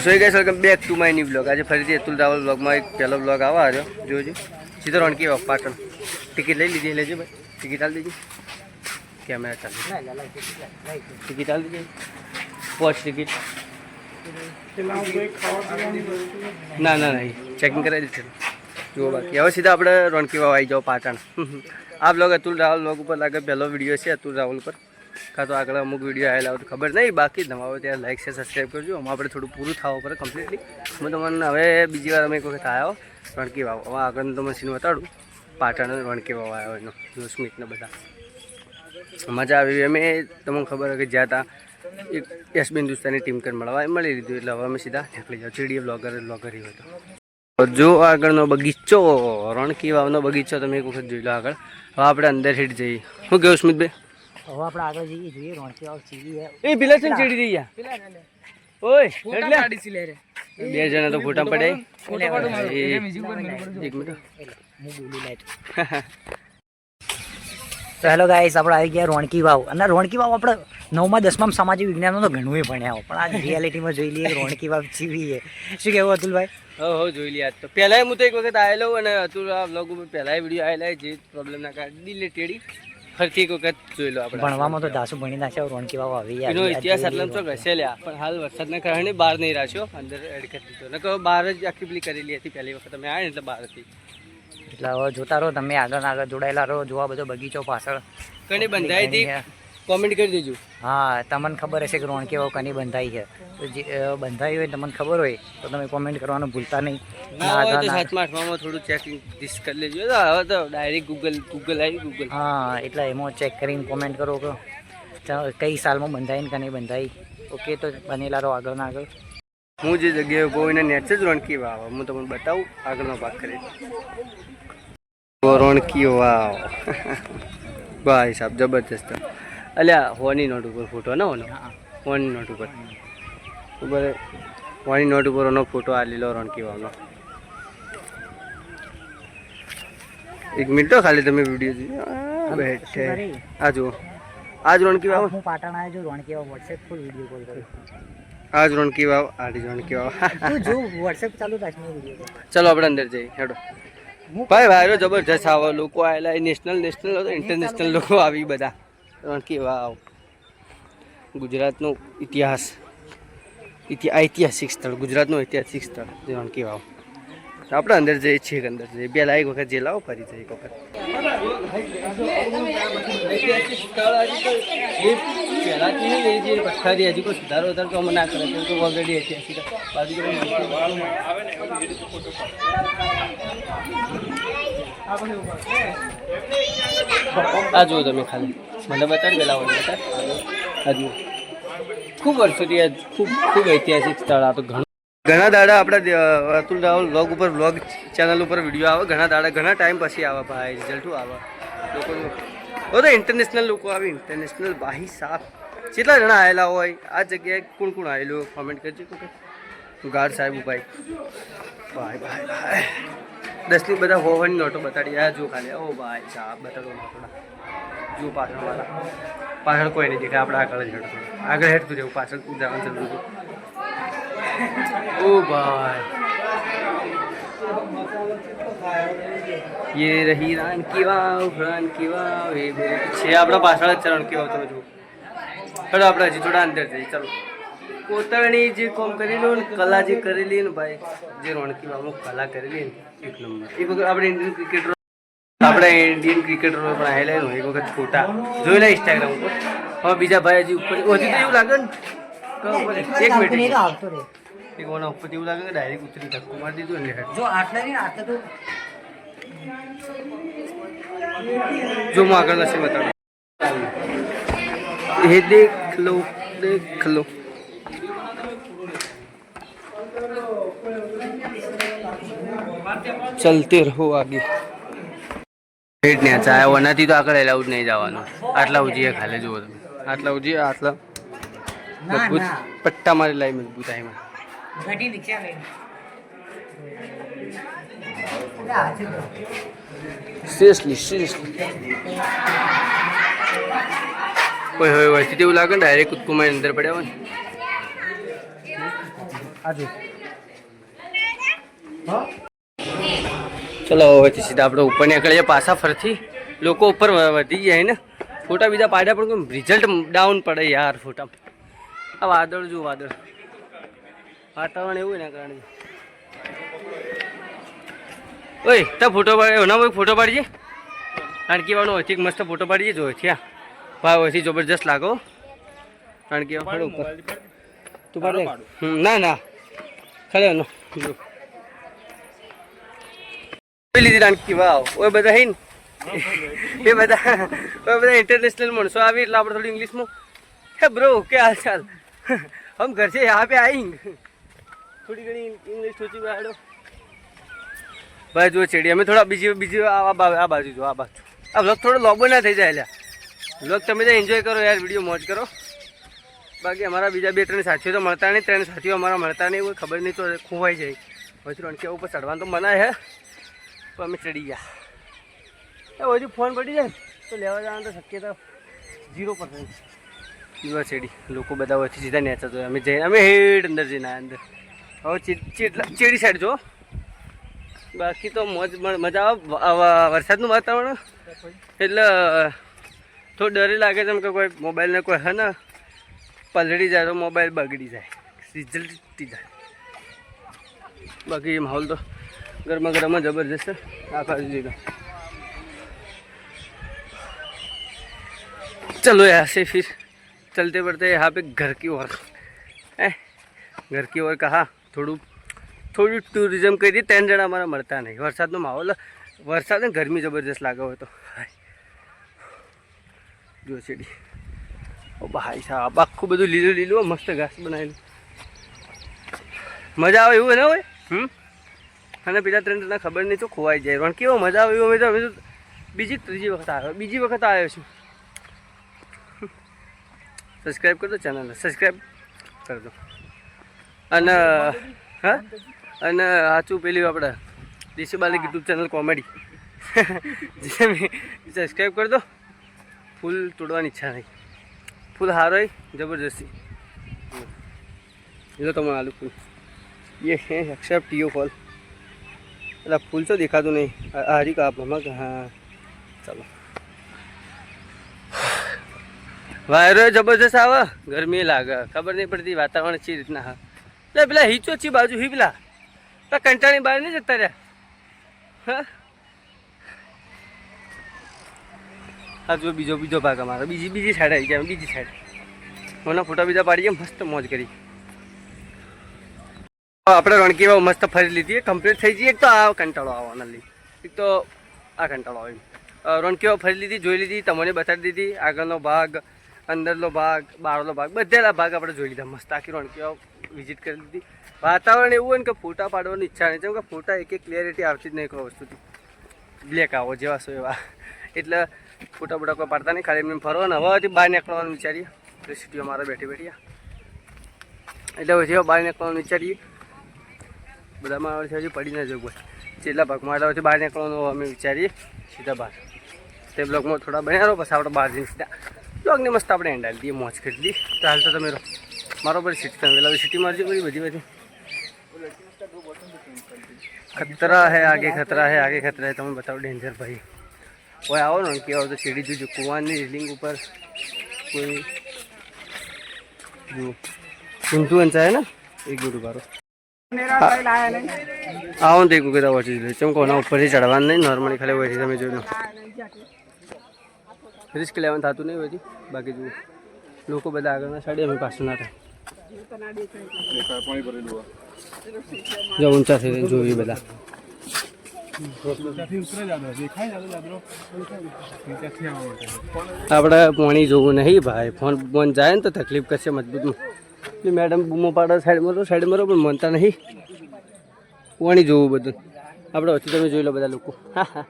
So guys welcome back to my new blog આજે ફરીથી અતુલ રાવલ બ્લોગમાં એક પહેલો બ્લોગ આવવા આવ્યો જોજો. સીધો રણકી વાવ પાટણ. ટિકિટ લઈ લીધી, લેજો ભાઈ. ટિકિટ આલી દીધી કેમેરા ચાલુ. ટિકિટ આલી દેજો. પોચ ટિકિટ ના ના ના ચેકિંગ કરાવી દીધું જુઓ બાકી. હવે સીધા આપણે રણકી વાવ આવી જાઓ પાટણ. આ બ્લોગ અતુલ રાવલ બ્લોગ ઉપર લાગે પહેલો વીડિયો છે અતુલ રાવલ પર કાં તો આગળ અમુક વીડિયો આવેલા હોય તો ખબર નહીં. બાકી તમારો ત્યાં લાઈક છે સબસ્ક્રાઈબ કરજો. આમાં આપણે થોડું પૂરું થવું પડે કમ્પ્લીટલી હું તમને હવે બીજી વાર અમે એક વખત આવ્યો રણકી વાવ. હવે આગળનું તમે સીન બતાડું પાટણ રણકી વાવ આવ્યો એનો જો સ્મિતને બધા. મજા આવી અમે તમને ખબર કે જ્યાં ત્યાં એક એસબી હિન્દુસ્તાની ટીમ કર મળવા મળી લીધું. એટલે હવે અમે સીધા નીકળી જાઓ. ચીડીએ બ્લોગર બ્લોગર હતો જો આગળનો બગીચો, રણકી વાવનો બગીચો તમે એક વખત જોઈ લો આગળ. હવે આપણે અંદર હીટ જઈએ. હું કહ્યું સ્મિતભાઈ હવે આપણે આગળ જઈએ જોઈએ રોણકી આવ ચીવી એ પેલા છે ચીડી રહી ગયા ઓય એટલે? બે જણા તો ફોટા પડે એક મિનિટ. હું બોલી લાઈટ તો હેલો ગાઈસ આપણે આવી ગયા રોણકી વાવ. અને રોણકી વાવ આપણે નવમાં દસમાં સામાજિક વિજ્ઞાનમાં તો ઘણું ભણ્યા. પણ આ રિયાલિટીમાં જોઈ લઈએ રોણકી વાવ છે શું કહેવું અતુલભાઈ? હો હો જોઈ લઈએ આજ તો. પહેલાં હું તો એક વખત આવેલો અને અતુલ આ બ્લોગ ઉપર પહેલાંય વીડિયો આવેલા જે પ્રોબ્લેમના કારણે. ડિલેટેડી ફરીથી એક વખત જોઈ લો આપણે. ભણવામાં તો દાસુ ભણી નાખ્યા રોણકી વાવ આવી એનો ઇતિહાસ આટલા તો ઘસે લ્યા પણ હાલ વરસાદના કારણે બહાર નહીં રાખ્યો અંદર એડ કરી દીધો. નકર બહાર જ આખી પેલી કરેલી હતી પહેલી વખત. અમે આવ્યા ને એટલે બહાર હતી. એટલે હવે જોતા રહો તમે આગળ આગળ જોડાયેલા રહો જોવા બધો બગીચો પાછળ. ઘણી બંધાઈ હતી? કોમેન્ટ કરી દેજો. હા તમને ખબર હશે કે રોણકી વાવ કની બંધાઈ છે. તો જે બંધાઈ હોય તમને ખબર હોય તો તમે કોમેન્ટ કરવાનું ભૂલતા નહીં. સાતમા આઠમામાં થોડું ચેકિંગ ડિસ કરી લેજો. હવે તો ડાયરેક્ટ ગૂગલ ગૂગલ આવી ગૂગલ હા એટલે એમાં ચેક કરીને કોમેન્ટ કરો કે કઈ સાલમાં બંધાઈ ને કની બંધાઈ. ઓકે તો બનેલા રહો આગળ ના આગળ. હું જે જગ્યાએ ઊભો એને નેટ જ રોણકી વાવ. હું તમને બતાવું આગળનો ભાગ કરી રોણકી વાવ. ભાઈ સાહેબ જબરજસ્ત. અલ્યા હોની નોટ ઉપર ફોટો ને ઓનો હોની નોટ ઉપર. ઉપર હોની નોટ ઉપર ઓનો ફોટો આ લીલો રોણકી વાવનો એક મિનિટ ખાલી તમે વીડિયો આ બેઠે. આ જુઓ. આજ રોણકી વાવ હું પાટણ આવ્યો છું રોણકી વાવ વોટ્સએપ ફૂલ વીડિયો કોલ કરું આજ રણકી વાવ આ રણકી વાવ તું જો વોટ્સએપ ચાલુ રાખ મે વીડિયો ચલો આપણે અંદર જઈએ. હેડો. ભાઈ વાયરો જબરજસ્ત આવો. લોકો આવેલા નેશનલ નેશનલ ઇન્ટરનેશનલ લોકો આવી બધા. રણકી વાવ ગુજરાતનો ઇતિહાસ ઐતિહાસિક સ્થળ, ગુજરાતનું ઐતિહાસિક સ્થળ જે રણકી વાવ આપણે અંદર જઈએ છીએ અંદર જઈએ બે એક વખત જેલા ફરી જઈએ એક વખત. પથ્થરી હજી કોઈ સુધારો વધારો તો અમે ઐતિહાસિક આ જુઓ તમે ખાલી. મને બતાડ પેલા બતાડ ખૂબ વર્ષોથી આ ખૂબ ખૂબ ઐતિહાસિક સ્થળ, આ તો ઘણું. ઘણા દાડા આપણા અતુલ રાવલ બ્લોગ ઉપર બ્લોગ ચેનલ ઉપર વીડિયો આવે. ઘણા દાડા, ઘણા ટાઈમ પછી આવે ભાઈ રિઝલ્ટું આવે? લોકો ઓ ઇન્ટરનેશનલ લોકો આવે ઇન્ટરનેશનલ ભાઈ સાફ કેટલા જણા આવેલા હોય? આ જગ્યાએ કોણ કોણ આવેલું કોમેન્ટ કરજો. ગાઢ સાહેબ ભાઈ ભાઈ ભાઈ ભાઈ. દસની બધા હોવાની નોટો બતાડી આ જો ખાલી ઓ ભાઈ સાહેબ બતાડો નોટોના જો પાછળ વાળા પાછળ કોઈ નહીં દેખાય આપણે આગળ જ હેડતું આગળ હેડતું જવું પાછળ જવાનું જરૂર ઓ ભાઈ ये रही रान की वाव रान की वाव એ મેરે છે આપણા પાછળ જ ચરણ કેવા તમે જુઓ ચલો આપણે હજી થોડા અંદર જઈએ ચલો કોતરણી જે કોમ કરેલું ને કલા જે કરેલી ને ભાઈ જે રોણકી વાવમાં કલા કરેલી ને એક નંબર. એક વખત આપણે ઇન્ડિયન ક્રિકેટર આપણે ઇન્ડિયન ક્રિકેટર પણ આવેલા એક વખત ફોટા જોયેલા ઇન્સ્ટાગ્રામ ઉપર. હવે બીજા ભાઈ હજી ઉપર હજી તો એવું લાગે ને? એક મિનિટ એક ઓના ઉપર એવું લાગે કે ડાયરેક્ટ ઉતરી ધક્કો મારી દીધું ને જો આટલા નહીં આટલા તો જો હું આગળ નથી બતાવું. એ દેખ લો દેખ લો. ચલતે રહો આગે. રેટ ને ચાય વનાથી તો આગળ એલાઉડ નહીં જવાનું. આટલા ઉજીએ ખાલી જુઓ તમે. આટલા ઉજીએ આટલા. મજબૂત પટ્ટા મારી લાઈ મજબૂત આઈમાં. સિરિયસલી સિરિયસલી કોઈ હોય હોય એવું લાગે ને ડાયરેક્ટ કૂદકુમાં અંદર પડ્યા હોય ને? આજે. ચલો હવે સીધા આપણે ઉપર નીકળીએ પાછા ફરથી. લોકો ઉપર વધી જાય ને. ફોટા બીજા પાડ્યા પણ રિઝલ્ટ ડાઉન પડે યાર ફોટા આ વાદળ જો વાદળ. વાતાવરણ એવું એના કારણે. ઓય તો ફોટો પાડે એના ભાઈ ફોટો પાડીએ કાણકી વાળો અહીંથી મસ્ત ફોટો પાડીએ જો આ ભાઈ હોયથી જબરજસ્ત લાગો વાળો ઉપર. તું પાડ ના ના. ખરેનો લીધી રાણકી વાવ. ઓય બધા હે એ બધા ઓય બધા ઇન્ટરનેશનલ માણસો આવી એટલે આપણે થોડી ઇંગ્લિશમાં હે બ્રો કે હાલ ચાલ હમ ઘર છે યહાં પે થોડી ઘણી ઇંગ્લિશ સોચી બાડો ભાઈ જો ચેડી અમે થોડા બીજી બીજી આ આ બાજુ જો આ બાજુ. આ વ્લોગ થોડો લોબો ના થઈ જાય એટલે વ્લોગ તમે તો એન્જોય કરો યાર વીડિયો મોજ કરો. બાકી અમારા બીજા બે ત્રણ સાથીઓ તો મળતા નહીં, ત્રણ સાથીઓ અમારા મળતા નહીં કોઈ ખબર નહીં તો ખોવાઈ જાય. પછી રણકી ઉપર ચડવાનું તો મનાય હે. પણ અમે ચડી ગયા. એ હજુ ફોન પડી જાય તો લેવા જવાનું તો શક્યતા ઝીરો પર્સન્ટ ચેડી. લોકો બધા વચ્ચે સીધા નેચા તો અમે જઈને, અમે હેડ અંદર જઈને અંદર. હવે ચેડી સાઈડ જો. બાકી તો મોજ મજા આવે વરસાદનું વાતાવરણ. એટલે થોડું ડરે લાગે છે એમ કે કોઈ મોબાઈલને કોઈ હે ને. પલળી જાય તો મોબાઈલ બગડી જાય રિઝલ્ટ તૂટી જાય બાકી માહોલ તો ગરમા ગરમ જ જબરજસ્ત છે આખા જીરો चलो यहाँ से फिर चलते बढ़ते यहाँ पे घर की ओर હે ઘર की ओर कहा થોડું થોડું ટુરિઝમ કરી ત્રણ જણા અમારા મળતા નહીં વરસાદનો માહોલ વરસાદ ને ગરમી જબરજસ્ત લાગે હોય તો હાય. જો ચેડી ઓ ભાઈ સાહેબ આખું બધું લીલું લીલું મસ્ત ઘાસ બનાવેલું. મજા આવે એવું ને હોય? હમ? અને પેલા ત્રણ જણા ખબર નહીં તો ખોવાઈ જાય. પણ કેવો મજા આવે એવું અમે તો બીજી ત્રીજી વખત આવ્યો. બીજી વખત આવ્યો છું. સબસ્ક્રાઈબ કરજો ચેનલને સબસ્ક્રાઈબ કરજો અને હા? અને સાચું પેલી આપણે દેશી બાલિક યુટ્યુબ ચેનલ કોમેડી જે સબસ્ક્રાઈબ કરજો ફૂલ તોડવાની ઈચ્છા નહીં. ફૂલ હારો જબરજસ્તી લીધો તમારો આલુ ફૂલ એ એક્સેપ્ટ યુ ફોલ એટલે ફૂલ તો દેખાતું નહીં હારી કાપ મમક હા ચાલો વાયરો જબરજસ્ત આવે ગરમી લાગે ખબર નહીં પડતી વાતાવરણ છે રીતના હા એટલે પેલા હિચો છે બાજુ હી પેલા કંટાળી બહાર નહીં જતા રહ્યા હા આ જો બીજો બીજો ભાગ અમારો. બીજી બીજી સાઈડ આવી ગયા, બીજી સાઈડ મને ફોટા બીજા પાડીએ, મસ્ત મોજ કરી. આપણે રણકીવા મસ્ત ફરી લીધી. કમ્પ્લીટ થઈ જઈએ તો આ કંટાળો આવવાના લી. એક તો આ કંટાળો આવ્યો. રણકીવા ફરી લીધી, જોઈ લીધી, તમને બતાડી દીધી. આગળનો ભાગ, અંદરનો ભાગ, બહારનો ભાગ બધેલા ભાગ આપણે જોઈ લીધા. મસ્ત આખી રણકીવા વિઝિટ કરી લીધી. વાતાવરણ એવું હોય ને કે ફોટા પાડવાની ઈચ્છા નહીં. જેમ કે ફોટા એક એક ક્લિયરિટી આવતી જ નહીં કોઈ વસ્તુથી. બ્લેક આવો જેવા સો એવા એટલે ફોટા બોટા કોઈ પાડતા નહીં, ખાલી એમને ફરવાનું હવેથી બહાર નીકળવાનું વિચારીએ. એટલે સિટીઓ મારા બેઠી બેઠી એટલે પછી બહાર નીકળવાનું વિચારીએ. બધામાં આવે છે હજી પડી ના જવું હોય. ભાગમાં આટલાથી બહાર નીકળવાનું અમે વિચારીએ, સીધા બહાર. તે બ્લોગમાં થોડા બન્યા રહો પછી આપણે બહાર જઈને સીધા. બ્લોગને મસ્ત આપણે હેન્ડાલ દઈએ, મોજ કરી દઈએ. તો હાલ તો તમે પર સિટી તમે પેલા સિટી મારજો બધી બધી બધી. ખતરા હે, આગે ખતરા હે, આગે ખતરા હે તમે બતાવો ડેન્જર ભાઈ. કોઈ આવો ને કે તો સીડી જોજો. કુવાની રીલિંગ ઉપર કોઈ જો અંચા હે ને એક મિનિટ મારો આવો ને એક વખત વચ્ચે લે ચમ કોના ઉપરથી ચડવાનું નહીં નોર્મલી ખાલી વચ્ચે તમે જોઈ લો. રિસ્ક લેવાનું થતું નહીં હોય બાકી જુઓ. લોકો બધા આગળના સાડી અમે પાછું ના થાય. જો ઊંચા થઈ જોઈએ બધા. આપણે પાણી જોવું નહીં, ભાઈ. ફોન ફોન જાય ને તો તકલીફ કરશે મજબૂત. મેડમ બૂમો પાડો સાઈડમાં તો સાઈડમાં રહો, પણ મનતા નહીં. પાણી જોવું બધું. આપણે વચ્ચે તમે જોઈ લો બધા લોકો. હા હા.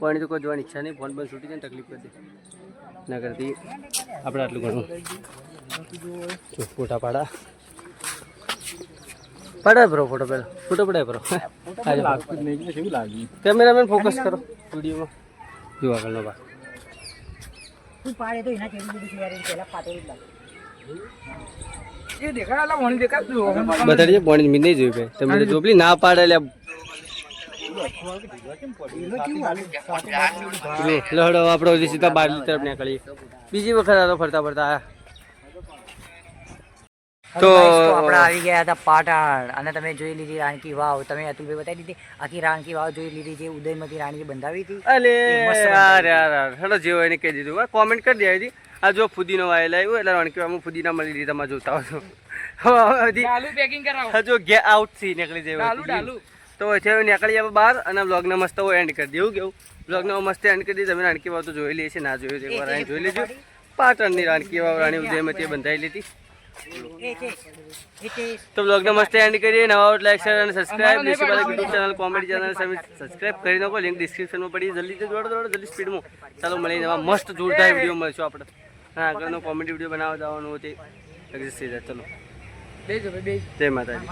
પાણી તો કોઈ જોવાની ઈચ્છા નહીં. ફોન બંધ છૂટી જાય તકલીફ કરી દે ના કરતી આપણે આટલું ઘણું. જો ફોટા પાડા પડાય બ્રો ફોટો પેલો ફોટો પડાય બ્રો કેમેરામેન ફોકસ કરો વિડીયોમાં. જો આગળનો ભાગ. તું પાડે તો એના કેવી બધી ક્લિયરિટી પહેલા પાતળી લાગે. એ દેખાય એટલે વણી દેખાતું બતાડજે પોણી મી નહીં. જોયું ભાઈ. તમે જોપલી ના પાડે એટલે લડો આપણો સીધા બારલી તરફ નીકળી બીજી વખત આ તો ફરતા ફરતા આયા. તો આપણે આવી ગયા હતા પાટણ અને તમે જોઈ લીધી રાણકી વાવ. તમે અતુલભાઈ બતાવી દીધી. આખી રાણકી વાવ જોઈ લીધી જે ઉદયમતી રાણીએ બંધાવી હતી. અલે યાર યાર યાર હેડો જેવો એને કહી દીધું. કોમેન્ટ કરી દેવી હતી આ જો ફુદીનો વાયેલા આવ્યો એટલે રાણકી રણકીવામાં ફુદીના મળી લીધી તમે જોતા હો હવે હજી ડાલુ પેકિંગ કરાવો. હજુ ગે આઉટથી નીકળી જાય ડાલુ તો છે નીકળી જાય બહાર અને બ્લોગને મસ્ત એન્ડ કરી દેવું કેવું? બ્લોગને મસ્ત એન્ડ કરી દીધી તમે રાણકી વાવ તો જોઈ લઈએ છે ના જોયું તો એકવાર અહીં જોઈ લેજો. પાટણની રાણકી વાવ રાણી ઉદયમતીએ બંધાવી લીધી. તો બ્લોગને મસ્ત એન્ડ કરીએ. નવા લાઈક શેર અને સબસ્ક્રાઇબ પાડવાનો. YouTube channel comedy channel subscribe કરી નાખો. લિંક ડિસ્ક્રિપ્શનમાં પડી. જલ્દી દોડો દોડો જલ્દી સ્પીડમાં ચાલો મળી નવા મસ્ત જોરદાર વીડિયો મળશું આપણે. હા આગળનો કોમેડી વીડિયો બનાવવા જવાનું હતું ચલો. જય માતાજી.